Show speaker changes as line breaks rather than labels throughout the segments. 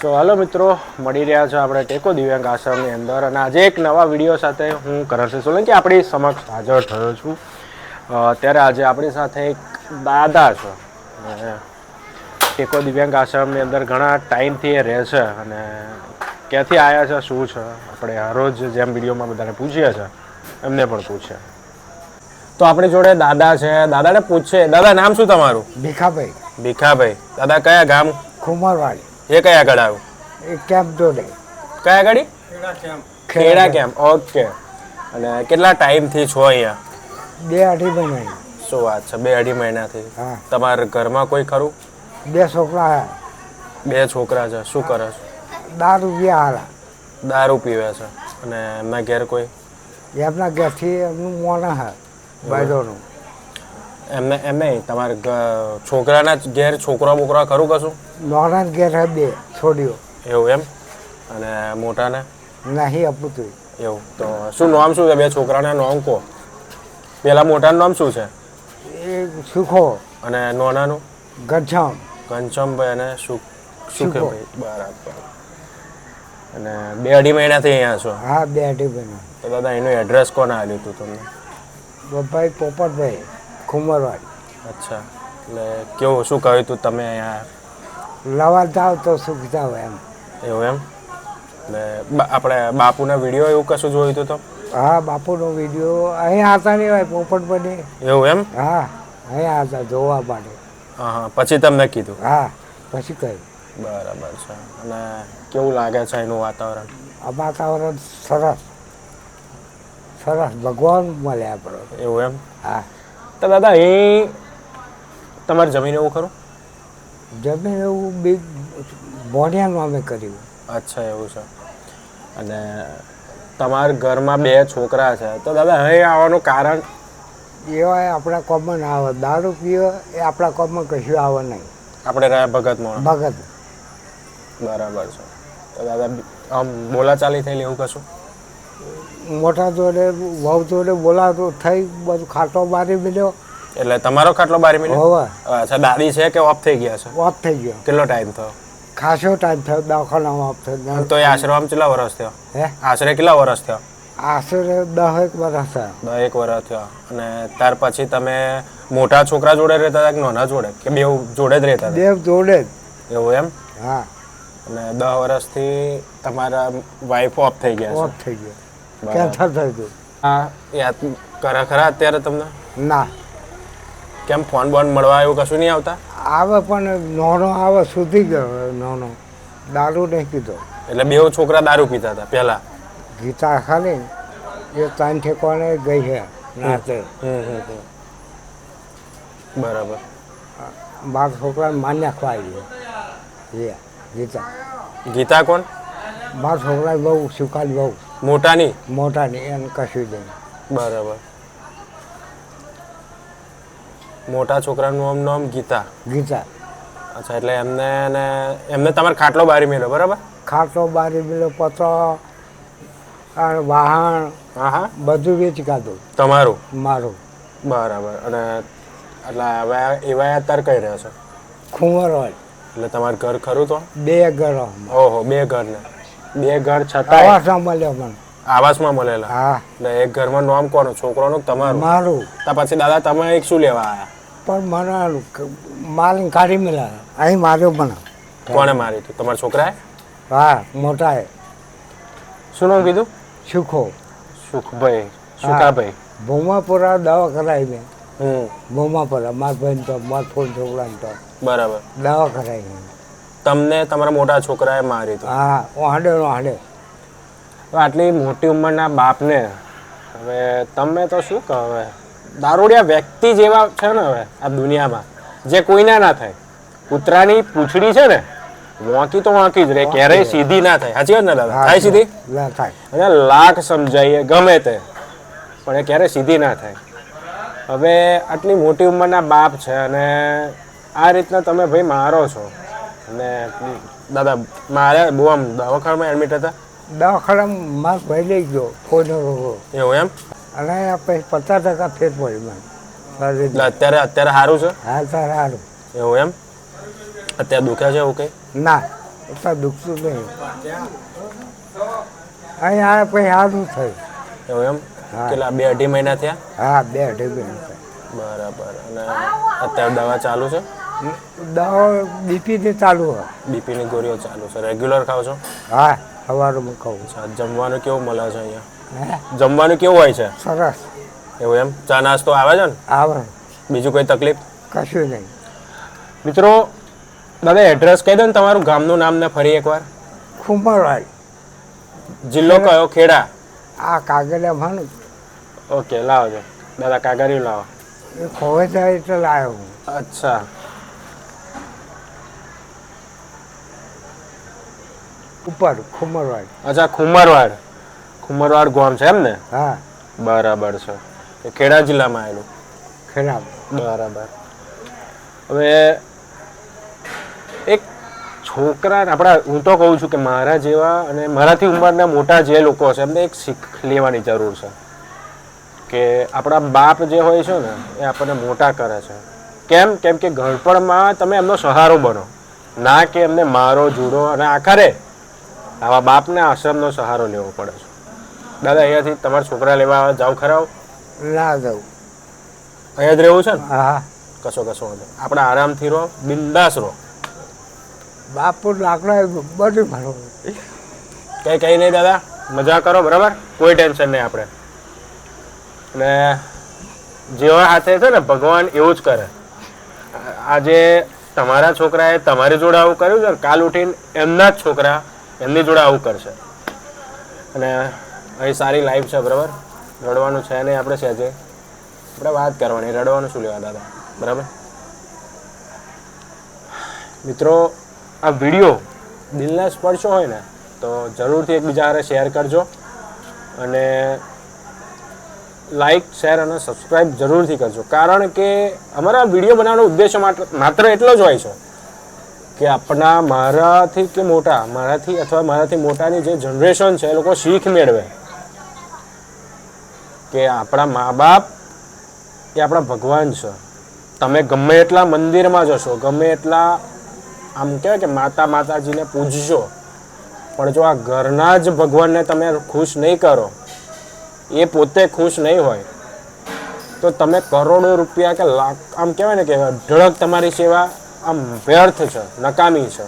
સો હાલો મિત્રો મળી રહ્યા છો આપણે ટેકો દિવ્યાંગ આશ્રમની અંદર અને આજે એક નવા વીડિયો સાથે હું કરણસિંહ સોલંકી આપણી સમક્ષ હાજર થયો છું. ત્યારે આજે આપણી સાથે એક દાદા છે. ટેકો દિવ્યાંગ આશ્રમની અંદર ઘણા ટાઈમથી એ રહે છે અને ક્યાંથી આવ્યા છે શું છે આપણે હરરોજ જેમ વિડીયોમાં બધાને પૂછીએ છીએ એમને પણ પૂછ્યા તો આપણી જોડે દાદા છે. દાદાને પૂછશે દાદા નામ શું તમારું?
ભીખાભાઈ.
ભીખાભાઈ. દાદા કયા ગામ?
કુમારવાડી
એ કયા આગળ આવ્યું?
એ કેમ્પ જોડે.
કયા ગાડી? ખેડા કેમ્પ. ઓકે. અને કેટલા ટાઈમથી છો અહીંયા?
બે અઢી મહિના.
શું વાત છે? બે અઢી મહિનાથી?
હા.
તમારા ઘરમાં કોઈ ખરું?
બે છોકરા હે
બે છોકરા છે. શું કરે છે?
દારૂ રૂપિયા હારા.
દારૂ પીવે છે. અને એમના ઘેર કોઈ?
એમના ઘરથી એમનું મોણા હા. બાજુનું
એમને એમ નહીં તમારા છોકરાના જ ઘેર છોકરા બોકરા ખરું કશું?
નોના ઘેર હે બે છોડ્યો
એવું એમ? અને મોટાને?
નહીં અપૂતું
એવું તો શું નામ શું છે? બે છોકરાના નામ કહો. પેલા મોટાનું નામ શું છે?
એ સુખો.
અને નોનાનું?
ઘનશ્યામ.
ઘનશ્યામભાઈ અને સુખ સુખભાઈ બરાબર. અને બે અઢી મહિનાથી અહીંયા છો?
હા બે અઢી મહિના.
તો દાદા એનું એડ્રેસ કોને આપ્યું હતું તમને?
બભાઈ પોપટભાઈ. કુમારવાડી
અચ્છા. એટલે કેવું શું કહ્યું હતું તમે અહીંયા?
લવા જાવ તો સુખ જાવ એમ.
એવું એમ? એટલે આપણે બાપુના વીડિયો એવું કશું જોયું હતું તો?
હા બાપુનો વીડિયો અહીંયા હતા નહીં હોય બની.
એવું એમ?
હા અહીંયા હતા જોવા માટે.
હા હા. પછી તમને કીધું?
હા પછી કહ્યું.
બરાબર છે. અને કેવું લાગે છે એનું વાતાવરણ?
આ વાતાવરણ સરસ. સરસ. ભગવાન મળે આપણો
એવું એમ?
હા.
તો દાદા અહીં તમારી જમીન એવું ખરું?
જમીન એવું બી બોડિયાનું અમે કર્યું.
અચ્છા એવું છે. અને તમારા ઘરમાં બે છોકરા છે. તો દાદા અહીં આવવાનું કારણ?
એવા આપણા કોમન આવે. દારૂ પીવે એ આપણા કોમન કશું આવે નહીં.
આપણે રહ્યા ભગતમાં
ભગત.
બરાબર છે. તો દાદા આમ બોલાચાલી થયેલી એવું કશું?
મોટા જોડે વહુ જોડે બોલાતો થઈ બધું ખાટો મારી મળ્યો
એટલે તમારો ખાટલો બારી મિનિટ
હવે.
અચ્છા દાદી છે કે ઓફ થઈ ગયા છે?
ઓફ થઈ ગયો.
કેટલો ટાઈમ થયો?
ખાસો ટાઈમ થયો દવાખાનામાં ઓફ થયો.
તો એ આશ્રમ કેટલા વર્ષ થયો?
હે?
આશરે કેટલા વર્ષ થયો?
આશરે દસ એક વર્ષ થયા.
દસ એક વર્ષ થયો. અને ત્યાર પછી તમે મોટા છોકરા જોડે રહેતા હતા કે નાના જોડે? કે બે જોડે જ રહેતા હતા?
દેવ જોડે જ.
એવું એમ?
હા.
અને દસ વર્ષથી તમારા વાઈફ ઓફ થઈ ગયા
ઓફ થઈ ગયો. કેન્સર થઈ ગયું
હા યાદ કરે ખરા અત્યારે તમને?
ના.
કેમ ફોન બોન મળવા એવું કશું નહીં આવતા?
આવે પણ નોનો આવે સુધી ગયો નોનો. દારૂ નહીં પીધો
એટલે બે છોકરા દારૂ પીતા હતા પહેલા.
ગીતા ખાલી એ ત્રણ ઠેકોને ગઈ છે નાચે
બરાબર.
બાર છોકરાને માન્યા ખવાઈ ગયો એ ગીતા.
ગીતા કોણ?
બાર છોકરા બહુ સુખાલી બહુ.
મોટાની?
મોટાની એને કશું નહીં.
બરાબર. મોટા છોકરાનું આમ નામ ગીતા.
ગીતા.
અચ્છા એટલે એમને ને એમને તમારે ખાટલો બારી મેળ્યો બરાબર?
ખાટલો બારી બીલો પત્રો વાહન
હા હા.
બધું વેચી કાઢું.
તમારું?
મારું.
બરાબર. અને એટલે હવે એવા અત્યારે કઈ રહ્યા છે?
ખુંવર હોય.
એટલે તમારું ઘર ખરું તો?
બે ઘર
ઓહો બે ઘર ને બે ઘર છતાં
આવાસમાં મળ્યો મને
આવાસમાં મળેલા.
હા.
એટલે એક ઘરમાં નામ કોનું? છોકરાનું કે તમારું?
મારું.
તો પછી દાદા તમે એક શું લેવા આવ્યા
પણ મને માલ કાઢી મળ્યા અહીં માર્યો પણ.
કોને માર્યું હતું તમારા છોકરાએ?
હા મોટા એ
શું નામ કીધું?
સુખો.
સુખભાઈ. સુખાભાઈ.
ભૂમાપુરા દવા કરાવી મેં.
હમ.
ભૂમાપુરા. મારા ભાઈ તો મારા ફોન છોકરાને તો.
બરાબર.
દવા કરાવી મેં.
તમને તમારા મોટા છોકરાએ મારી હતી
હા હાંડે નો હાંડે.
તો આટલી મોટી ઉંમરના બાપને હવે તમે તો શું કહો હવે? દારૂડિયા વ્યક્તિ જેવા છે ને હવે આ દુનિયામાં જે કોઈના ના થાય. કૂતરાની પૂંછડી છે ને વાંકી તો વાંકી જ રહે ક્યારેય સીધી ના થાય. સાચી વાત ને દાદા? થાય સીધી?
ના થાય.
અને લાખ સમજાઈએ ગમે તે. પણ એ ક્યારેય સીધી ના થાય. હવે આટલી મોટી ઉંમરના બાપ છે અને આ રીતના તમે ભાઈ મારો છો. અને દાદા મારે બહુ આમ દવાખાનામાં એડમિટ હતા?
દવાખાના મારો ભાઈ લઈ ગયો કોઈનો રોગો
એવું એમ?
અને પછી પચાસ ટકા ફેર પડ્યો મને
અત્યારે અત્યારે સારું છે?
હા અત્યારે સારું
એવું એમ? અત્યારે દુખે છે એવું કંઈ?
ના અત્યારે દુખતું નહીં. અહીંયા પછી સારું થયું.
એવું એમ. કેટલા બે અઢી મહિના થયા?
હા બે અઢી મહિના થયા.
બરાબર. અને અત્યારે દવા ચાલુ છે?
દવા બીપીની ચાલુ હોય.
બીપીની ગોળીઓ ચાલુ છે. રેગ્યુલર ખાવ છો?
હા સવારમાં કહું
અચ્છા જમવાનું કેવું મળે છે અહીંયા? જમવાનું કેવું હોય છે?
સરસ.
એવું એમ? ચા નાસ્તો આવે છે ને?
આવે.
બીજું કોઈ તકલીફ?
કશું નહીં.
મિત્રો દાદા એડ્રેસ કહી દો ને તમારું ગામનું નામ ને ફરી એકવાર.
ખુમરવાડ.
જિલ્લો કયો? ખેડા?
આ કાગળિયા ભણ.
ઓકે લાવો છો દાદા કાગળિયું લાવો.
એ ખોવે જાય એટલે લાવ્યો હું.
અચ્છા.
ઉપર ખુમરવાડ.
અચ્છા ખુમરવાડ. ખુમરવાડ ગામ છે એમ ને?
હા.
બરાબર છે. એ ખેડા જિલ્લામાં આવેલું?
ખેડા.
બરાબર. હવે એક છોકરા આપણા હું તો કહું છું કે મારા જેવા અને મારાથી ઉંમરના મોટા જે લોકો છે એમને એક શીખ લેવાની જરૂર છે. કે આપણા બાપ જે હોય છે ને એ આપણને મોટા કરે છે. કેમ? કેમ કે ઘડપણમાં તમે એમનો સહારો બનો. ના કે એમને મારો જુડો અને આખરે આવા બાપને આશ્રમનો સહારો લેવો પડે છે. દાદા અહીંયાથી તમારા છોકરા લેવા જાવ ખરા?
ના જાઉં.
અહીંયા જ રહેવું છે ને?
હા.
કશો કશો વાંધો આપણે આરામથી રહો બિંદાસ રહો.
બાપુ લાકડા બધું ભરો.
કઈ કઈ નહીં દાદા. મજા કરો બરાબર? કોઈ ટેન્શન નહીં આપણે. અને જેવા હાથે છે ને ભગવાન એવું જ કરે. આજે તમારા છોકરાએ તમારી જોડે આવું કર્યું છે ને કાલ ઉઠીને એમના જ છોકરા એમની જોડે આવું કરશે. અને અહીં સારી લાઈફ છે, બરાબર? રડવાનું છે નહીં આપણે સહેજે. આપણે વાત કરવાની, રડવાનું શું લેવા દાદા? બરાબર? મિત્રો, આ વીડિયો દિલને સ્પર્શો હોય ને, તો જરૂરથી એકબીજા હારે શેર કરજો. અને લાઈક શેર અને સબસ્ક્રાઈબ જરૂરથી કરજો. કારણ કે અમારા વીડિયો બનાવવાનો ઉદ્દેશ્ય માત્ર એટલો જ હોય છે. કે આપણા મારાથી કે મોટા, મારાથી અથવા મારાથી મોટાની જે જનરેશન છે એ લોકો શીખ મેળવે. કે આપણા મા બાપ એ આપણા ભગવાન છે. તમે ગમે એટલા મંદિરમાં જશો, ગમે એટલા, આમ કહેવાય કે માતા માતાજીને પૂજશો, પણ જો આ ઘરના જ ભગવાનને તમે ખુશ નહીં કરો, એ પોતે ખુશ નહીં હોય, તો તમે કરોડો રૂપિયા કે લાખ, આમ કહેવાય ને કે ઢળક તમારી સેવા આમ વ્યર્થ છે, નકામી છે.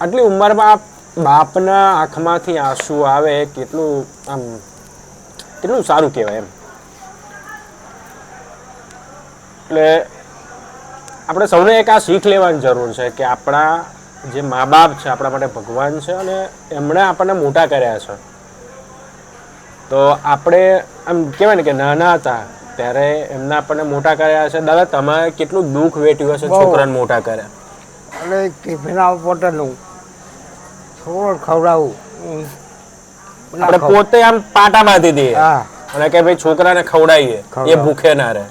આટલી ઉંમરમાં બાપના આંખમાંથી આંસુ આવે, કેટલું આમ, કેટલું સારું કહેવાય એમ. એટલે આપણે સૌને એક આ શીખ લેવાની જરૂર છે કે આપણા જે મા બાપ છે, આપણા માટે ભગવાન છે અને એમણે આપણને મોટા કર્યા છે. તો આપણે આમ કહેવાય ને કે નાના હતા. ત્યારે એમને આપણને મોટા કર્યા હશે. દાદા તમારે કેટલું દુઃખ વેઠ્યું હશે. છોકરાને મોટા કર્યા?
અને ટિફિન પોટેલું છોડ ખવડાવું.
આપણે પોતે આમ પાટા બાંધી દઈએ. અને કે ભાઈ છોકરાને ખવડાવીએ. એ ભૂખે ના રહે.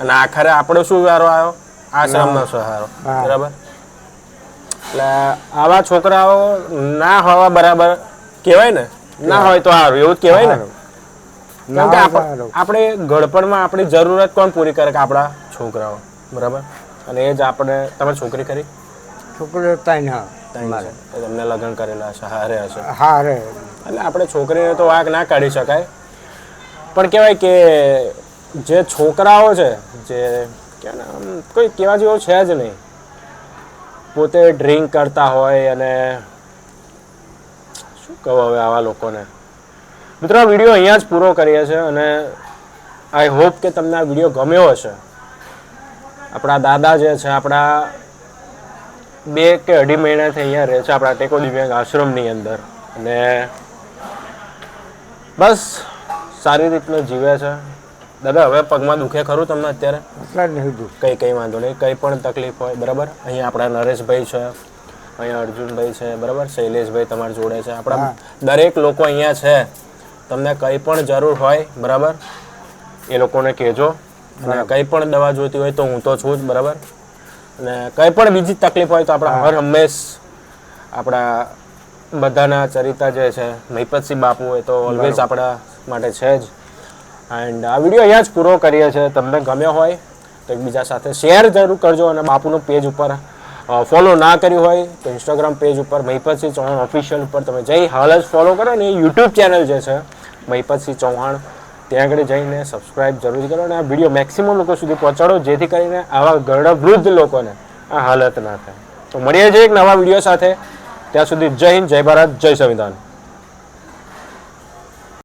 અને આખરે આપણો શું વારો આવ્યો? આશ્રમનો સહારો. બરાબર? એટલે આવા છોકરાઓ ના હોવા બરાબર કહેવાય ને? ના હોય તો સારું. એવું જ કહેવાય ને? આપણે ગળપણમાં આપણી જરૂરત કોણ પૂરી કરે કે આપણા છોકરાઓ? બરાબર? અને એ જ આપણે તમે છોકરી કરી
છોકરીઓ તાઈ ના
તમને લગ્ન કરેલા હશે હારે હશે.
હા રે
એટલે આપણે છોકરીને તો વાંક ના કાઢી શકાય. પણ કહેવાય કે જે છોકરાઓ છે જે કે આમ કોઈ કહેવા જેવો છે જ નહીં. પોતે ડ્રિંક કરતા હોય અને શું કહું હવે આવા લોકોને? મિત્રો આ વીડિયો અહીંયા જ પૂરો કરીએ છીએ અને આઈ હોપ કે તમને આ વીડિયો ગમ્યો હશે. આપણા દાદા જે છે આપણા બે કે અઢી મહિનાથી અહીંયા રહે છે આપણા ટેકો દિવ્યાંગ આશ્રમની અંદર. અને બસ સારી રીતનું જીવે છે. દાદા હવે પગમાં દુખે ખરું તમને અત્યારે?
એટલે નહીં
કંઈ કંઈ વાંધો નહીં. કંઈ પણ તકલીફ હોય બરાબર? અહીંયા આપણા નરેશભાઈ છે અહીંયા અર્જુનભાઈ છે બરાબર? શૈલેષભાઈ તમારી જોડે છે. આપણા દરેક લોકો અહીંયા છે. તમને કંઈ પણ જરૂર હોય બરાબર? એ લોકોને કહેજો. અને કંઈ પણ દવા જોઈતી હોય તો હું તો છું જ બરાબર? અને કંઈ પણ બીજી તકલીફ હોય તો આપણા હર હંમેશ આપણા બધાના ચરિતા જે છે મહિપતસિંહ બાપુ એ તો ઓલવેઝ આપણા માટે છે જ. એન્ડ આ વીડિયો અહીંયા જ પૂરો કરીએ છીએ. તમને ગમ્યો હોય તો એકબીજા સાથે શેર જરૂર કરજો અને બાપુનું પેજ ઉપર ફોલો ના કર્યું હોય તો ઇન્સ્ટાગ્રામ પેજ ઉપર મહિપતસિંહ ચૌહાણ ઓફિશિયલ ઉપર તમે જઈ હાલ જ ફોલો કરો. ને એ યુટ્યુબ ચેનલ જે છે મહિપતસિંહ ચૌહાણ. ત્યાં આગળ જઈને સબસ્ક્રાઇબ જરૂર કરો અને આ વીડિયો મેક્સિમમ લોકો સુધી પહોંચાડો, જેથી કરીને આવા ગરડા વૃદ્ધ લોકોને આ હાલત ના થાય. તો મળીએ છીએ એક નવા વીડિયો સાથે. ત્યાં સુધી જય હિન્દ, જય ભારત, જય સંવિધાન.